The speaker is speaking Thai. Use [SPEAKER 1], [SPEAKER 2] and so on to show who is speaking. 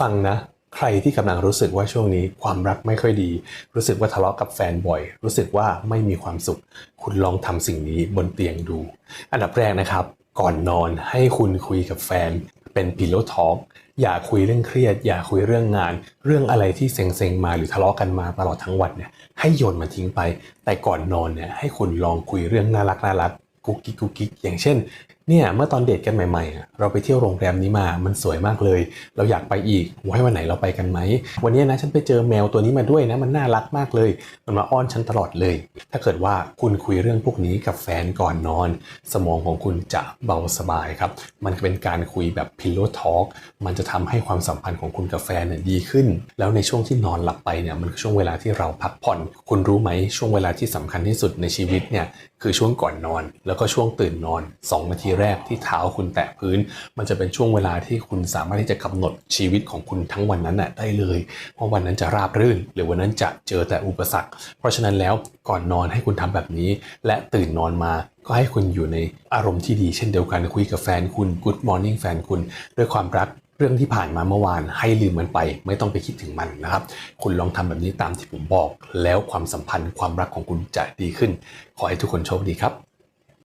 [SPEAKER 1] ฟังนะใครที่กำลังรู้สึกว่าช่วงนี้ความรักไม่ค่อยดี รู้สึกว่าทะเลาะกับแฟนบ่อย รู้สึกว่าไม่มีความสุข คุณลองทำสิ่งนี้บนเตียงดู อันดับแรกนะครับ ก่อนนอนให้คุณคุยกับแฟน เป็นพิโ w ทอ l k อย่าคุยเรื่องเครียด อย่าคุยเรื่องงาน เรื่องอะไรที่เซ็งๆมาหรือทะเลาะกันมาตลอดทั้งวันเนี่ยให้โยนมันทิ้งไป แต่ก่อนนอนเนี่ยให้คุณลองคุยเรื่องน่ารักน่ารักกุ๊กกิ๊กกุ๊กกิ๊กอย่างเช่น เนี่ยเมื่อตอนเดทกันใหม่ๆ เราไปเที่ยวโรงแรมนี้มามันสวยมากเลย เราอยากไปอีกไว้วันไหนเราไปกันไหม วันนี้นะฉันไปเจอแมวตัวนี้มาด้วยนะมันน่ารักมากเลย มันมาอ้อนฉันตลอดเลย ถ้าเกิดว่าคุณคุยเรื่องพวกนี้กับแฟนก่อนนอน สมองของคุณจะเบาสบายครับ มันเป็นการคุยแบบ pillow talk มันจะทำให้ความสัมพันธ์ของคุณกับแฟนเนี่ยดีขึ้น แล้วในช่วงที่นอนหลับไปเนี่ยมันคือช่วงเวลาที่เราพักผ่อน คุณรู้ไหมช่วงเวลาที่สำคัญที่สุดในชีวิตเนี่ยคือช่วงก่อนนอน แล้วก็ช่วงตื่นนอน 2 นาทีแรกที่เท้าคุณแตะพื้น มันจะเป็นช่วงเวลาที่คุณสามารถที่จะกำหนดชีวิตของคุณทั้งวันนั้นน่ะได้เลยว่าวันนั้นจะราบรื่น หรือวันนั้นจะเจอแต่อุปสรรค เพราะฉะนั้นแล้วก่อนนอนให้คุณทำแบบนี้ และตื่นนอนมาก็ให้คุณอยู่ในอารมณ์ที่ดีเช่นเดียวกันคุยกับแฟนคุณ Good Morning แฟนคุณ ด้วยความรักเรื่องที่ผ่านมาเมื่อวานให้ลืมมันไป ไม่ต้องไปคิดถึงมันนะครับ คุณลองทำแบบนี้ตามที่ผมบอก แล้วความสัมพันธ์ความรักของคุณจะดีขึ้น ขอให้ทุกคนโชคดีครับ